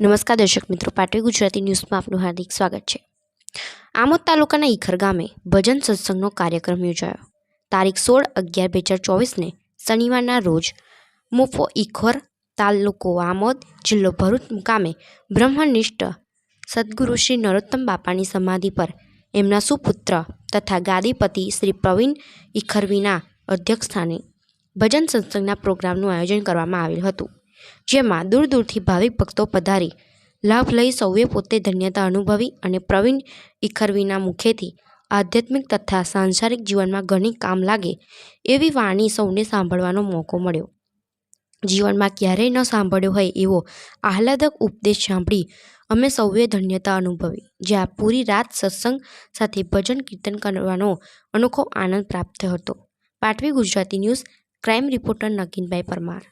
નમસ્કાર દર્શક મિત્રો પાટવી ગુજરાતી ન્યૂઝમાં આપનું હાર્દિક સ્વાગત છે. આમોદ તાલુકાના ઈખર ગામે ભજન સત્સંગનો કાર્યક્રમ યોજાયો. તારીખ સોળ અગિયાર બે હજાર ચોવીસને શનિવારના રોજ મોફો ઈખર તાલુકો આમોદ જિલ્લો ભરૂચ મુકામે બ્રહ્મનિષ્ઠ સદગુરુ શ્રી નરોત્તમ બાપાની સમાધિ પર એમના સુપુત્ર તથા ગાદીપતિ શ્રી પ્રવીણ ઈખરવીના અધ્યક્ષસ્થાને ભજન સત્સંગના પ્રોગ્રામનું આયોજન કરવામાં આવેલ હતું. જેમાં દૂર દૂરથી ભાવિક ભક્તો પધારી લાભ લઈ સૌએ પોતે ધન્યતા અનુભવી અને પ્રવીણ ઈખરવીના મુખેથી આધ્યાત્મિક તથા સાંસારિક જીવનમાં ઘણી કામ લાગે એવી વાણી સૌને સાંભળવાનો મોકો મળ્યો. જીવનમાં ક્યારેય ન સાંભળ્યો હોય એવો આહલાદક ઉપદેશ સાંભળી અમે સૌએ ધન્યતા અનુભવી. જ્યાં પૂરી રાત સત્સંગ સાથે ભજન કીર્તન કરવાનો અનોખો આનંદ પ્રાપ્ત હતો. પાટવી Gujarati news, crime reporter Naginbhai Parmar.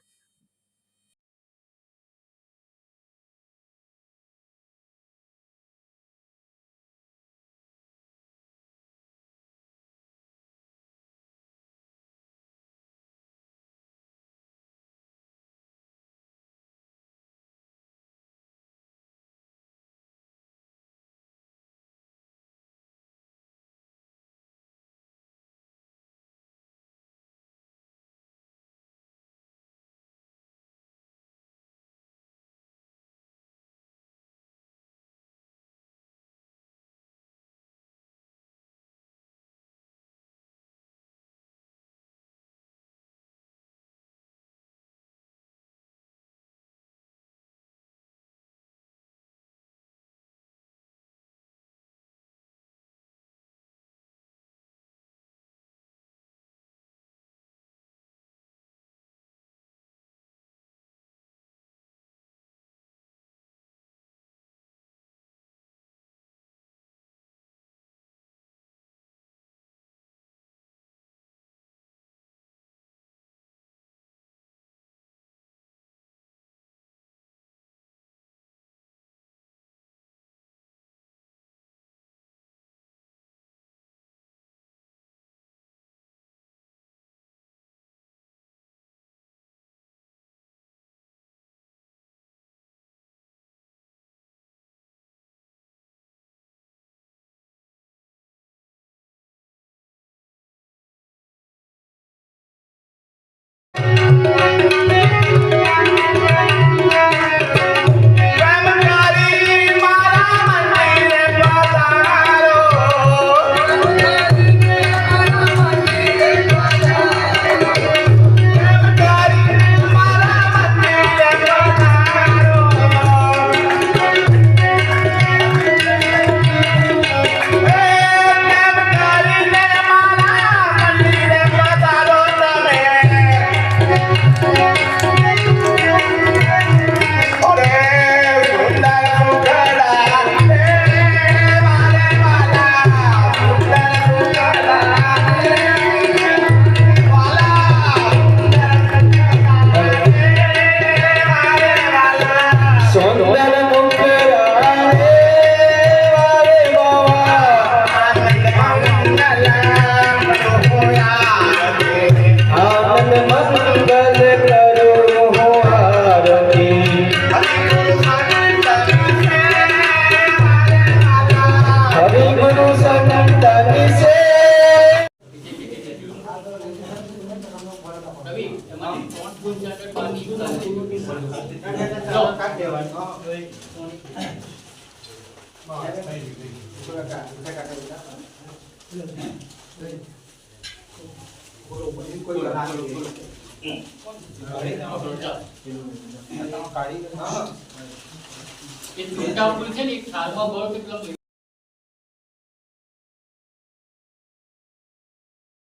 It's without, we can eat, I'll go to the